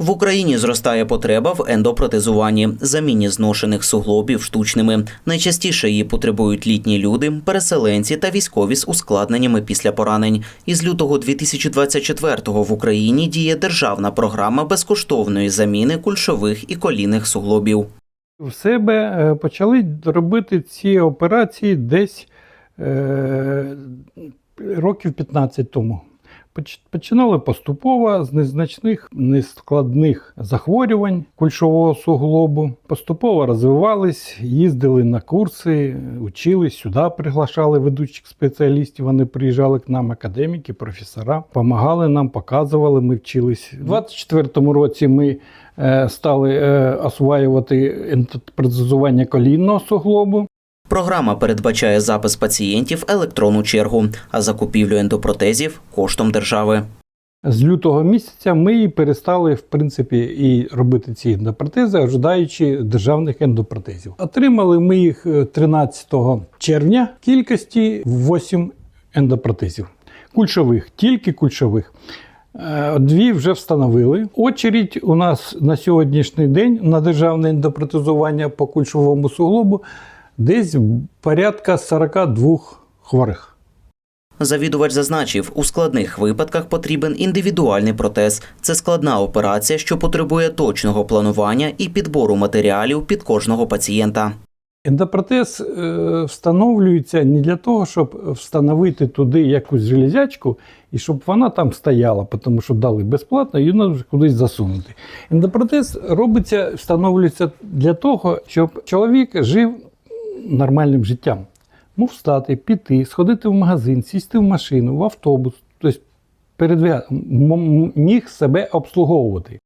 В Україні зростає потреба в ендопротезуванні, заміні зношених суглобів штучними. Найчастіше її потребують літні люди, переселенці та військові з ускладненнями після поранень. Із лютого 2024-го в Україні діє державна програма безкоштовної заміни кульшових і колінних суглобів. В себе е, почали робити ці операції десь е, років 15 тому. Поч- Починали поступово з незначних, нескладних захворювань кульшового суглобу. Поступово розвивались, їздили на курси, учились, сюди приглашали ведучих спеціалістів. Вони приїжджали к нам, академіки, професора, допомагали нам, показували, ми вчились. У 24-му році ми е, стали е, осваювати ентопротезування колінного суглобу. Програма передбачає запис пацієнтів електронну чергу, а закупівлю ендопротезів коштом держави. З лютого місяця ми перестали в принципі і робити ці ендопротези, ожидаючи державних ендопротезів. Отримали ми їх е, 13 червня в кількості 8 ендопротезів. Кульшових, тільки кульшових. Е, Дві вже встановили. Очередь у нас на сьогоднішній день на державне ендопротезування по кульшовому суглобу десь порядка 42 хворих. Завідувач зазначив, у складних випадках потрібен індивідуальний протез. Це складна операція, що потребує точного планування і підбору матеріалів під кожного пацієнта. Ендопротез е, встановлюється не для того, щоб встановити туди якусь железячку і щоб вона там стояла, тому що дали безплатно, вона вже кудись засунути. Ендопротез робиться, встановлюється для того, щоб чоловік жив нормальним життям. Мов встати, піти, сходити в магазин, сісти в машину, в автобус, тобто м- міг себе обслуговувати.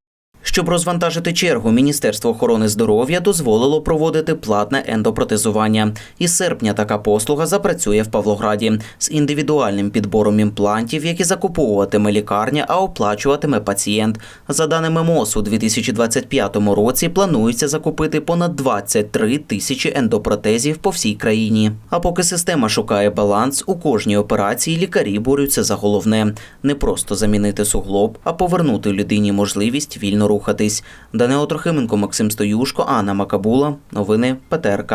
Щоб розвантажити чергу, Міністерство охорони здоров'я дозволило проводити платне ендопротезування. Із серпня така послуга запрацює в Павлограді з індивідуальним підбором імплантів, які закуповуватиме лікарня, а оплачуватиме пацієнт. За даними МОЗ, у 2025 році планується закупити понад 23 тисячі ендопротезів по всій країні. А поки система шукає баланс, у кожній операції лікарі борються за головне не просто замінити суглоб, а повернути людині можливість вільно рухатись. Данило Трохименко, Максим Стоюшко, Анна Макабула. Новини ПТРК.